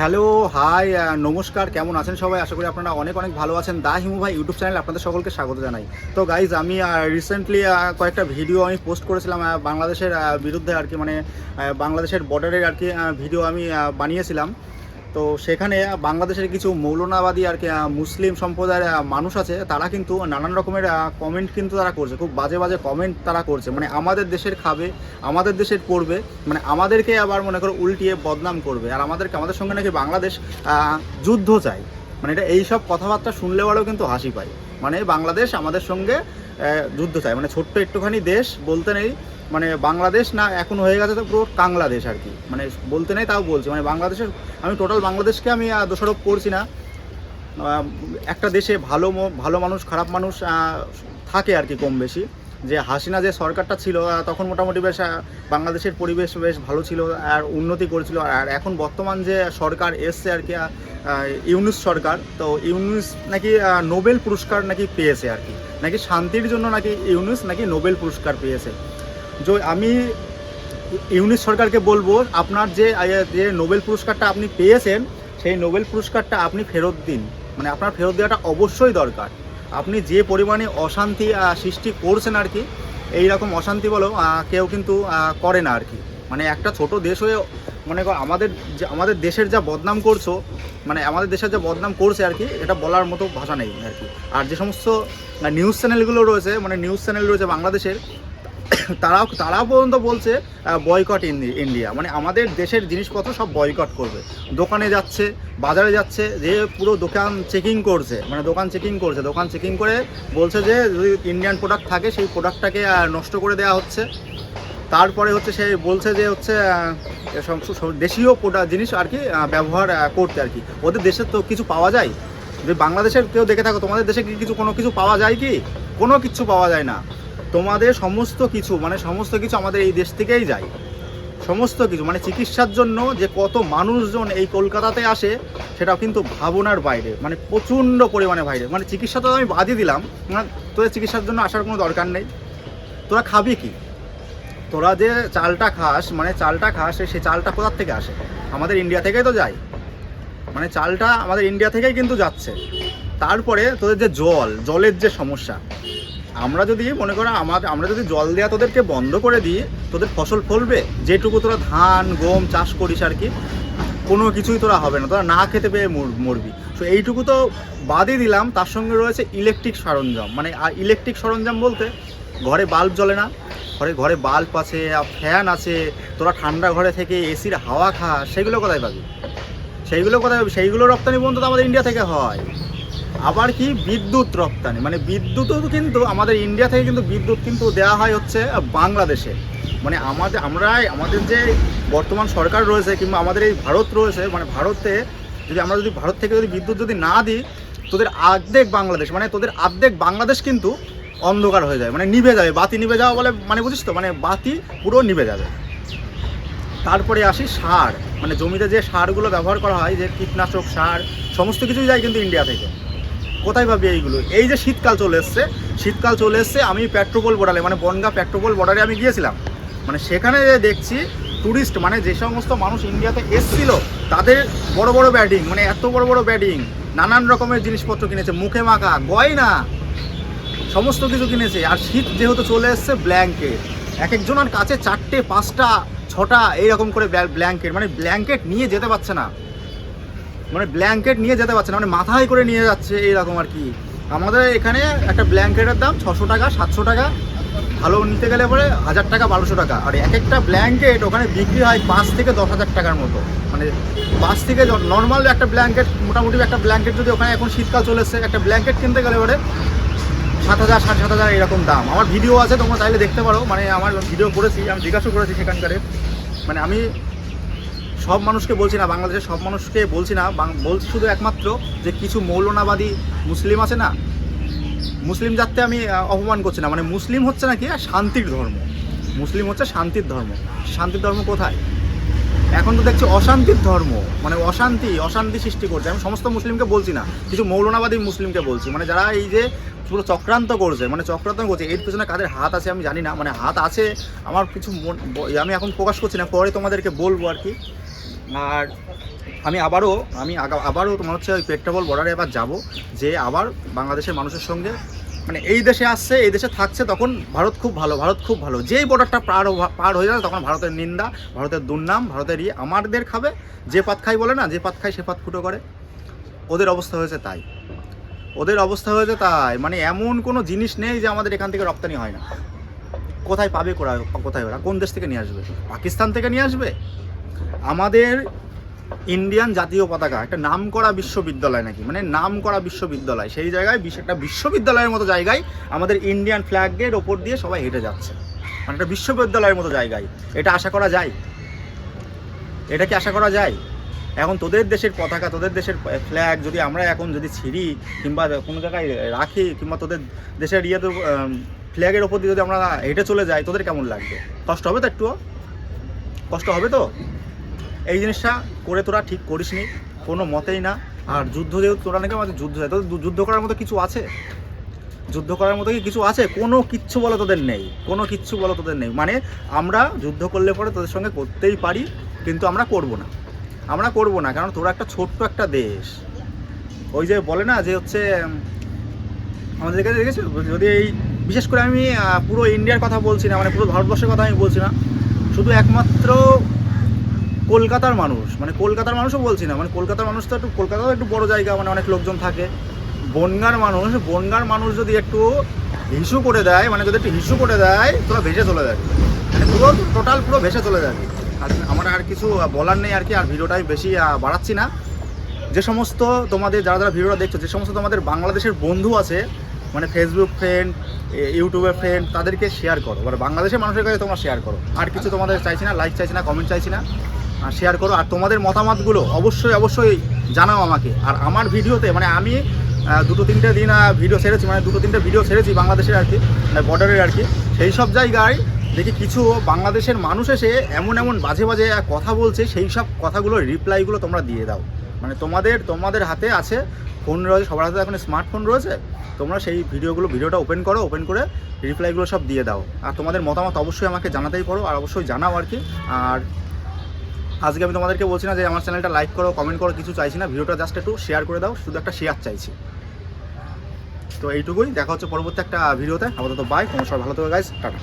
Hello, high নমস্কার, কেমন আছেন সবাই? আশা করি আপনারা অনেক অনেক ভালো আছেন। দা হিমু ভাই ইউটিউব চ্যানেল, আপনাদের সকলকে স্বাগত জানাই। তো গাইজ আমি রিসেন্টলি কয়েকটা ভিডিও আমি পোস্ট করেছিলাম বাংলাদেশের বিরুদ্ধে আর কি মানে বাংলাদেশের বর্ডারের আর কি ভিডিও আমি বানিয়েছিলাম। তো সেখানে বাংলাদেশের কিছু মৌলনাবাদী আর কি মুসলিম সম্প্রদায়ের মানুষ আছে, তারা কিন্তু নানান রকমের কমেন্ট কিন্তু তারা করছে, খুব বাজে বাজে কমেন্ট তারা করছে। মানে আমাদের দেশের খাবে, আমাদের দেশের পড়বে মানে আমাদেরকে আবার মনে করো উল্টিয়ে বদনাম করবে। আর আমাদেরকে, আমাদের সঙ্গে নাকি বাংলাদেশ যুদ্ধ চাই মানে এটা এইসব কথাবার্তা শুনলে বলেও কিন্তু হাসি পায়। মানে বাংলাদেশ আমাদের সঙ্গে যুদ্ধ চায়। মানে ছোট্ট একটুখানি দেশ বলতে নেই মানে বাংলাদেশ না এখন হয়ে গেছে তো পুরো বাংলাদেশ আর কি। মানে বলতে নেই তাও বলছি। মানে বাংলাদেশের আমি টোটাল বাংলাদেশকে আমি দোষারোপ করছি না। একটা দেশে ভালো ভালো মানুষ, খারাপ মানুষ থাকে আর কি কম বেশি। যে হাসিনা যে সরকারটা ছিল তখন মোটামুটি বেশ বাংলাদেশের পরিবেশ বেশ ভালো ছিল আর উন্নতি করেছিল। আর এখন বর্তমান যে সরকার এসছে আর কি ইউনুস সরকার, তো ইউনুস নাকি নোবেল পুরস্কার নাকি পেয়েছে আর কি। নাকি শান্তির জন্য নাকি ইউনুস নাকি নোবেল পুরস্কার পেয়েছে। যে আমি ইউনিস সরকারকে বলব, আপনার যে যে নোবেল পুরস্কারটা আপনি পেয়েছেন, সেই নোবেল পুরস্কারটা আপনি ফেরত দিন। মানে আপনার ফেরত দেওয়াটা অবশ্যই দরকার। আপনি যে পরিমাণে অশান্তি সৃষ্টি করছেন আর কি এই রকম অশান্তি বলো কেউ কিন্তু করে না আর কি। মানে একটা ছোট দেশ হয়ে, মনে কর আমাদের আমাদের দেশের যা বদনাম করছ মানে আমাদের দেশের যা বদনাম করছে আর কি, এটা বলার মতো ভাষা নেই আর কি। আর যে সমস্ত নিউজ চ্যানেলগুলো রয়েছে মানে নিউজ চ্যানেল রয়েছে বাংলাদেশের তারাও তারাও পর্যন্ত বলছে বয়কট ইন্ডিয়া। মানে আমাদের দেশের জিনিসপত্র সব বয়কট করবে। দোকানে যাচ্ছে, বাজারে যাচ্ছে, যে পুরো দোকান চেকিং করছে মানে দোকান চেকিং করছে, দোকান চেকিং করে বলছে যে যদি ইন্ডিয়ান প্রোডাক্ট থাকে, সেই প্রোডাক্টটাকে নষ্ট করে দেওয়া হচ্ছে। তারপরে হচ্ছে সে বলছে যে হচ্ছে দেশীয় প্রোডাক্ট জিনিস আর কি ব্যবহার করতে আর কি। ওদের দেশের তো কিছু পাওয়া যায়? যদি বাংলাদেশের কেউ দেখে থাকো, তোমাদের দেশে কি কিছু কোনো কিছু পাওয়া যায় কি? কোনো কিছু পাওয়া যায় না। তোমাদের সমস্ত কিছু মানে সমস্ত কিছু আমাদের এই দেশ থেকেই যায়। সমস্ত কিছু মানে চিকিৎসার জন্য যে কত মানুষজন এই কলকাতাতে আসে, সেটাও কিন্তু ভাবনার বাইরে মানে প্রচণ্ড পরিমাণে বাইরে। মানে চিকিৎসা তো আমি বাদই দিলাম মানে তোদের চিকিৎসার জন্য আসার কোনো দরকার নেই। তোরা খাবি কি? তোরা যে চালটা খাস মানে চালটা খাস সেই চালটা কোথার থেকে আসে? আমাদের ইন্ডিয়া থেকেই তো যায়। মানে চালটা আমাদের ইন্ডিয়া থেকেই কিন্তু যাচ্ছে। তারপরে তোদের যে জল, জলের যে সমস্যা আমরা যদি মনে করো আমার আমরা যদি জল দেওয়া তোদেরকে বন্ধ করে দিই, তোদের ফসল ফলবে? যেটুকু তোরা ধান, গম চাষ করিস আর কি, কোনো কিছুই তোরা হবে না। তোরা না খেতে পেয়ে মর- মরবি। তো এইটুকু তো বাদই দিলাম। তার সঙ্গে রয়েছে ইলেকট্রিক সরঞ্জাম। মানে ইলেকট্রিক সরঞ্জাম বলতে ঘরে বাল্ব জ্বলে না। ঘরে ঘরে বাল্ব আছে ফ্যান আছে। তোরা ঠান্ডা ঘরে থেকে এসির হাওয়া খা। সেগুলো কোথায় পাবি? সেইগুলো কোথায় সেইগুলো রপ্তানি বন্ধ তো আমাদের ইন্ডিয়া থেকে হয়। আবার কি? বিদ্যুৎ রপ্তানি। মানে বিদ্যুৎও কিন্তু আমাদের ইন্ডিয়া থেকে কিন্তু বিদ্যুৎ কিন্তু দেওয়া হয় হচ্ছে বাংলাদেশে। মানে আমাদের আমরা আমাদের যে বর্তমান সরকার রয়েছে কিংবা আমাদের এই ভারত রয়েছে মানে ভারতে যদি আমরা যদি, ভারত থেকে যদি বিদ্যুৎ যদি না দিই, তোদের আর্ধেক বাংলাদেশ মানে তোদের আর্ধেক বাংলাদেশ কিন্তু অন্ধকার হয়ে যায়। মানে নিভে যাবে, বাতি নিভে যাওয়া বলে মানে বুঝিস তো? মানে বাতি পুরো নিভে যাবে। তারপরে আসি সার। মানে জমিতে যে সারগুলো ব্যবহার করা হয়, যে কীটনাশক সার, সমস্ত কিছুই যায় কিন্তু ইন্ডিয়া থেকে। কোথায় পাবি এইগুলো? এই যে শীতকাল চলে এসছে, শীতকাল চলে এসছে, আমি পেট্রোপোল বর্ডারে মানে বনগা পেট্রোপোল বর্ডারে আমি গিয়েছিলাম। মানে সেখানে যে দেখছি ট্যুরিস্ট মানে যে সমস্ত মানুষ ইন্ডিয়াতে এসছিল, তাদের বড় বড় ব্যাডিং মানে এত বড় বড় ব্যাডিং নানান রকমের জিনিসপত্র কিনেছে, মুখে মাখা, গয়না, সমস্ত কিছু কিনেছে। আর শীত যেহেতু চলে এসছে ব্ল্যাঙ্কেট এক একজনের কাছে চারটে, পাঁচটা, ছটা, এইরকম করে ব্ল্যাঙ্কেট মানে ব্ল্যাঙ্কেট নিয়ে যেতে পারছে না। মানে ব্ল্যাঙ্কেট নিয়ে যেতে পারছে না মানে মাথায় করে নিয়ে যাচ্ছে এইরকম আর কি। আমাদের এখানে একটা ব্ল্যাঙ্কেটের দাম ছশো টাকা, সাতশো টাকা। ভালো নিতে গেলে পরে হাজার টাকা, বারোশো টাকা। আর এক একটা ব্ল্যাঙ্কেট ওখানে বিক্রি হয় পাঁচ থেকে দশ হাজার টাকার মতো। মানে পাঁচ থেকে নর্মাল একটা ব্ল্যাঙ্কেট মোটামুটি একটা ব্ল্যাঙ্কেট যদি ওখানে এখন শীতকাল চলে এসছে, একটা ব্ল্যাঙ্কেট কিনতে গেলে পরে সাত হাজার, সাড়ে সাত হাজার এরকম দাম। আমার ভিডিও আছে, তোমরা চাইলে দেখতে পারো। মানে আমার ভিডিও করেছি, আমি জিজ্ঞাসা করেছি সেখানকারে। মানে আমি সব মানুষকে বলছি না, বাংলাদেশের সব মানুষকে বলছি না বলছি শুধু একমাত্র যে কিছু মৌলনাবাদী মুসলিম আছে না, মুসলিম জাতকে আমি অপমান করছি না। মানে মুসলিম হচ্ছে নাকি শান্তির ধর্ম। মুসলিম হচ্ছে শান্তির ধর্ম। শান্তির ধর্ম কোথায়? এখন তো দেখছি অশান্তির ধর্ম। মানে অশান্তি অশান্তি সৃষ্টি করছে। আমি সমস্ত মুসলিমকে বলছি না, কিছু মৌলনাবাদী মুসলিমকে বলছি। মানে যারা এই যে পুরো চক্রান্ত করছে মানে চক্রান্ত করছে, এর পিছনে কাদের হাত আছে আমি জানি না। মানে হাত আছে, আমার কিছু আমি এখন প্রকাশ করছি না, পরে তোমাদেরকে বলব আর কি। আর আমি আবারও আমি আবারও তোমার হচ্ছে ওই পেট্রাবল বর্ডারে এবার যাব, যে আবার বাংলাদেশের মানুষের সঙ্গে মানে এই দেশে আসছে, এই দেশে থাকছে, তখন ভারত খুব ভালো, ভারত খুব ভালো। যেই বর্ডারটা পার পার হয়ে যাবে, তখন ভারতের নিন্দা, ভারতের দুর্নাম, ভারতের ইয়ে আমাদের খাবে, যে পাত খাই বলে না, যে পাত খাই সে পাত ফুটো করে। ওদের অবস্থা হয়েছে তাই। ওদের অবস্থা হয়েছে তাই। মানে এমন কোনো জিনিস নেই যে আমাদের এখান থেকে রপ্তানি হয় না। কোথায় পাবে কোথায় ওরা, কোন দেশ থেকে নিয়ে আসবে? পাকিস্তান থেকে নিয়ে আসবে? আমাদের ইন্ডিয়ান জাতীয় পতাকা, একটা নাম করা বিশ্ববিদ্যালয় নাকি মানে নাম করা বিশ্ববিদ্যালয়, সেই জায়গায় বিশ- একটা বিশ্ববিদ্যালয়ের মতো জায়গায় আমাদের ইন্ডিয়ান ফ্ল্যাগের ওপর দিয়ে সবাই হেঁটে যাচ্ছে। মানে একটা বিশ্ববিদ্যালয়ের মতো জায়গায়। এটা আশা করা যায়? এটা কি আশা করা যায়? এখন তোদের দেশের পতাকা, তোদের দেশের ফ্ল্যাগ যদি আমরা এখন যদি ছিঁড়ি, কিংবা কোনো জায়গায় রাখি, কিংবা তোদের দেশের ইয়ে তো ফ্ল্যাগের ওপর দিয়ে যদি আমরা হেঁটে চলে যাই, তোদের কেমন লাগবে? কষ্ট হবে তো একটুও? কষ্ট হবে তো? এই জিনিসটা করে তোরা ঠিক করিস নি কোনো মতেই না। আর যুদ্ধ যেহেতু তোরা নাকি আমাদের যুদ্ধ হয় তোদের যুদ্ধ করার মতো কিছু আছে? যুদ্ধ করার মতো কি কিছু আছে? কোনো কিচ্ছু বলো তোদের নেই, কোনো কিচ্ছু বলো তোদের নেই। মানে আমরা যুদ্ধ করলে পরে তোদের সঙ্গে করতেই পারি, কিন্তু আমরা করব না। আমরা করব না, কারণ তোরা একটা ছোট্ট একটা দেশ। ওই যে বলে না যে হচ্ছে আমাদের কাছে দেখেছ? যদি এই, বিশেষ করে আমি পুরো ইন্ডিয়ার কথা বলছি না মানে পুরো ভারতবর্ষের কথা আমি বলছি না। শুধু একমাত্র কলকাতার মানুষ মানে কলকাতার মানুষও বলছি না মানে কলকাতার মানুষ তো একটু, কলকাতাও একটু বড় জায়গা মানে অনেক লোকজন থাকে। বনগার মানুষ বনগার মানুষ যদি একটু হিসু করে দেয় মানে যদি একটু হিসু করে দেয় তোরা ভেসে চলে যাবে মানে পুরো টোটাল পুরো ভেসে চলে যাবে আর আমার আর কিছু বলার নেই আর কি, আর ভিডিওটাই বেশি বাড়াচ্ছি না। যে সমস্ত তোমাদের, যারা যারা ভিডিওটা দেখছ, যে সমস্ত তোমাদের বাংলাদেশের বন্ধু আছে মানে ফেসবুক ফ্রেন্ড ইউটিউবের ফ্রেন্ড তাদেরকে শেয়ার করো। মানে বাংলাদেশের মানুষের কাছে তোমরা শেয়ার করো। আর কিছু তোমাদের চাইছি না লাইক চাইছি না কমেন্ট চাইছি না। শেয়ার করো। আর তোমাদের মতামতগুলো অবশ্যই অবশ্যই জানাও আমাকে। আর আমার ভিডিওতে মানে আমি দুটো তিনটে দিন ভিডিও ছেড়েছি মানে দুটো তিনটে ভিডিও ছেড়েছি বাংলাদেশের আর কি মানে বর্ডারের আর কি। সেই সব জায়গায় দেখি কিছু বাংলাদেশের মানুষ এসে এমন এমন বাজে বাজে কথা বলছে, সেই সব কথাগুলোর রিপ্লাইগুলো তোমরা দিয়ে দাও। মানে তোমাদের তোমাদের হাতে আছে ফোন রয়েছে, সবার হাতে এখন স্মার্টফোন রয়েছে। তোমরা সেই ভিডিওগুলো ভিডিওটা ওপেন করো ওপেন করে রিপ্লাইগুলো সব দিয়ে দাও। আর তোমাদের মতামত অবশ্যই আমাকে জানাতেই পারো, আর অবশ্যই জানাও আর কি। আর আজকে আমি তোমাদেরকে বলছি না যে আমার চ্যানেলটা লাইক করো কমেন্ট করো, কিছু চাইছি না। ভিডিওটা জাস্ট একটু শেয়ার করে দাও, শুধু একটা শেয়ার চাইছি। তো এইটুকুই, দেখা হচ্ছে পরবর্তী একটা ভিডিওতে। আপাতত বাই তোমার সব ভালো থাকবে গাইজ টাটা।